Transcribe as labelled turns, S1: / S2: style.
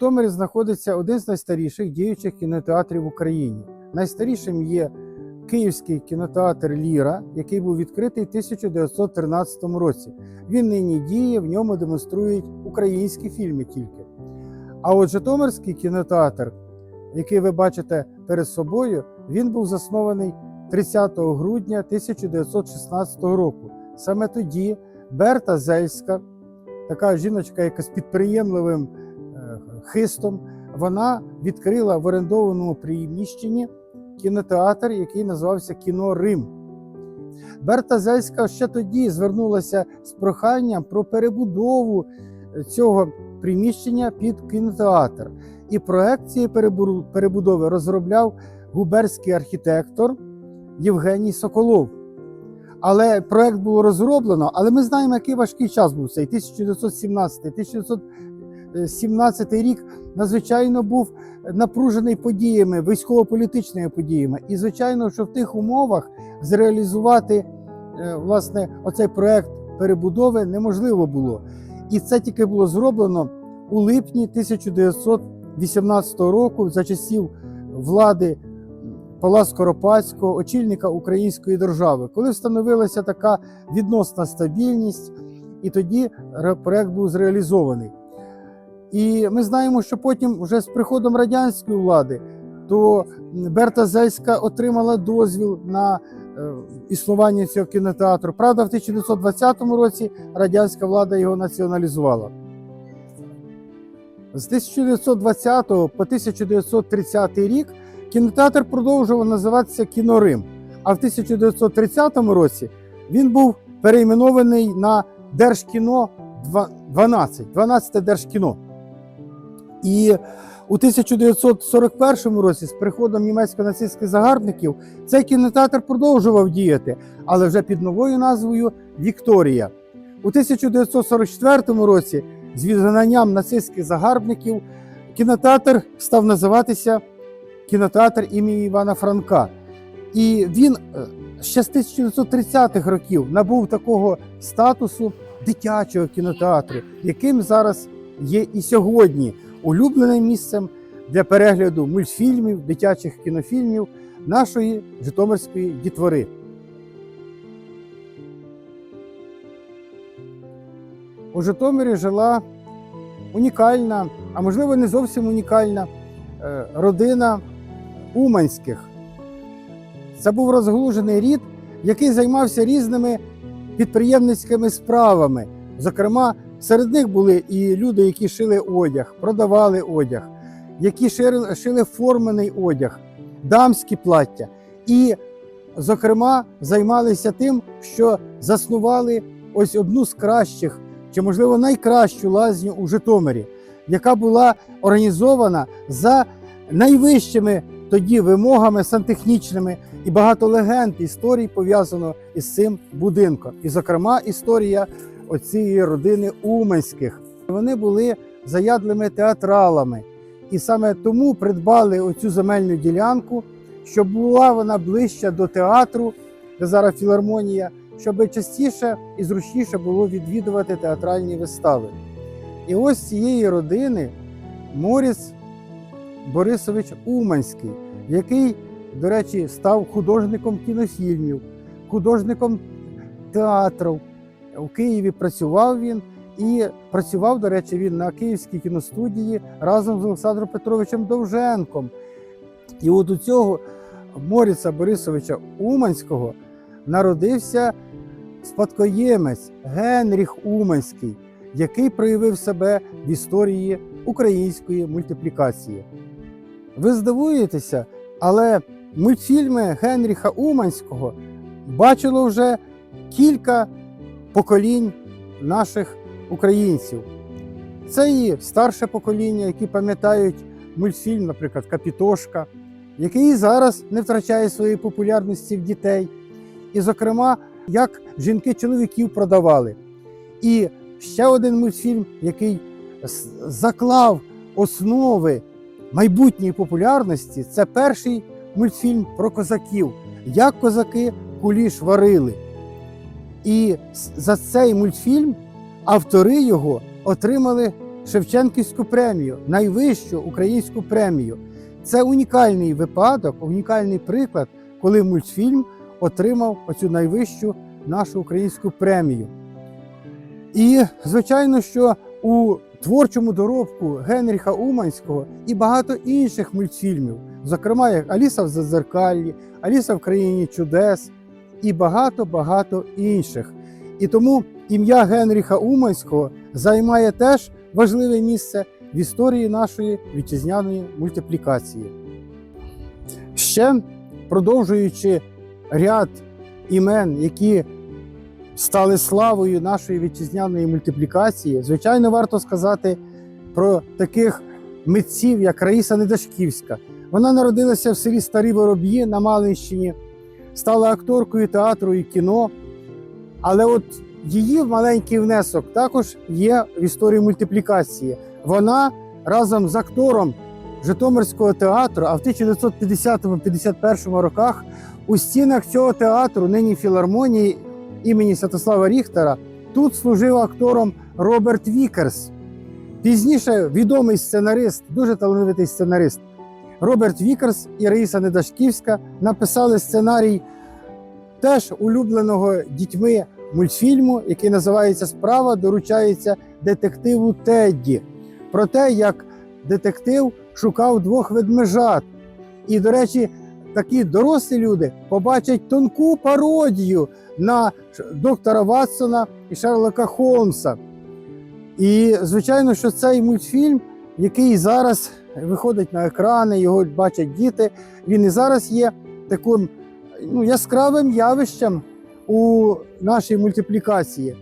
S1: Житомирі знаходиться один з найстаріших діючих кінотеатрів в Україні. Найстарішим є Київський кінотеатр Ліра, який був відкритий в 1913 році. Він нині діє, в ньому демонструють українські фільми тільки. А от Житомирський кінотеатр, який ви бачите перед собою, він був заснований 30 грудня 1916 року. Саме тоді Берта Зельська, така жіночка, яка з підприємливим хистом, вона відкрила в орендованому приміщенні кінотеатр, який називався Кіно Рим. Берта Зельська ще тоді звернулася з проханням про перебудову цього приміщення під кінотеатр. І проект цієї перебудови розробляв губерський архітектор Євгеній Соколов. Але проект було розроблено, але ми знаємо, який важкий час був цей 1917 1917 рік надзвичайно був напружений подіями, військово-політичними подіями. І, звичайно, що в тих умовах зреалізувати е, власне оцей проект перебудови неможливо було. І це тільки було зроблено у липні 1918 року за часів влади Пала Скоропадського, очільника української держави, коли встановилася така відносна стабільність, і тоді проект був зреалізований. І ми знаємо, що потім, вже з приходом радянської влади, то Берта Зельська отримала дозвіл на е, існування цього кінотеатру. Правда, в 1920 році радянська влада його націоналізувала. З 1920 по 1930 рік кінотеатр продовжував називатися Кінорим. А в 1930 році він був перейменований на Держкіно 12, 12 Держкіно. І у 1941 році, з приходом німецько-нацистських загарбників, цей кінотеатр продовжував діяти, але вже під новою назвою Вікторія. У 1944 році, з відгнанням нацистських загарбників, кінотеатр став називатися кінотеатр імені Івана Франка. І він е, ще з 1930-х років набув такого статусу дитячого кінотеатру, яким зараз є і сьогодні улюбленим місцем для перегляду мультфільмів, дитячих кінофільмів нашої Житомирської дітвори. У Житомирі жила унікальна, а можливо не зовсім унікальна е, родина Уманських. Це був розглужений рід, який займався різними підприємницькими справами. Зокрема, серед них були і люди, які шили одяг, продавали одяг, які шили, формений одяг, дамські плаття. І, зокрема, займалися тим, що заснували ось одну з кращих, чи, можливо, найкращу лазню у Житомирі, яка була організована за найвищими тоді вимогами сантехнічними, і багато легенд, історій пов'язано із цим будинком. І, зокрема, історія оцієї родини Уманських. Вони були заядлими театралами, і саме тому придбали оцю земельну ділянку, щоб була вона ближча до театру, де зараз філармонія, щоб частіше і зручніше було відвідувати театральні вистави. І ось цієї родини Моріс Борисович Уманський, який, до речі, став художником кінофільмів, художником театрів. У Києві працював він і працював, до речі, він на Київській кіностудії разом з Олександром Петровичем Довженком. І от у цього Моріца Борисовича Уманського народився спадкоємець Генріх Уманський, який проявив себе в історії української мультиплікації. Ви здивуєтеся, але мультфільми Генріха Уманського бачило вже кілька поколінь наших українців. Це і старше покоління, які пам'ятають мультфільм, наприклад, Капітошка, який зараз не втрачає своєї популярності в дітей. І, зокрема, як жінки чоловіків продавали. І ще один мультфільм, який заклав основи майбутньої популярності, це перший мультфільм про козаків, як козаки куліш варили. І за цей мультфільм автори його отримали Шевченківську премію, найвищу українську премію. Це унікальний випадок, унікальний приклад, коли мультфільм отримав оцю найвищу нашу українську премію. І, звичайно, що у творчому доробку Генріха Уманського і багато інших мультфільмів, зокрема, як Аліса в Зазеркаллі, Аліса в країні чудес і багато-багато інших. І тому ім'я Генріха Уманського займає теж важливе місце в історії нашої вітчизняної мультиплікації. Ще продовжуючи ряд імен, які стали славою нашої вітчизняної мультиплікації, звичайно, варто сказати про таких митців, як Раїса Недашківська. Вона народилася в селі Старі Вороб'ї на Малинщині, стала акторкою театру і кіно. Але от її маленький внесок також є в історії мультиплікації. Вона разом з актором Житомирського театру, а в 1950-51 роках у стінах цього театру, нині філармонії імені Святослава Ріхтера, тут служив актором Роберт Вікерс. Пізніше відомий сценарист, дуже талановитий сценарист Роберт Вікерс і Раїса Недашківська написали сценарій теж улюбленого дітьми мультфільму, який називається Справа доручається детективу Тедді. Про те, як детектив шукав двох ведмежат. І, до речі, такі дорослі люди побачать тонку пародію на доктора Ватсона і Шерлока Холмса. І, звичайно, що цей мультфільм, який зараз виходить на екрани, його бачать діти, він і зараз є таким ну, яскравим явищем у нашій мультиплікації.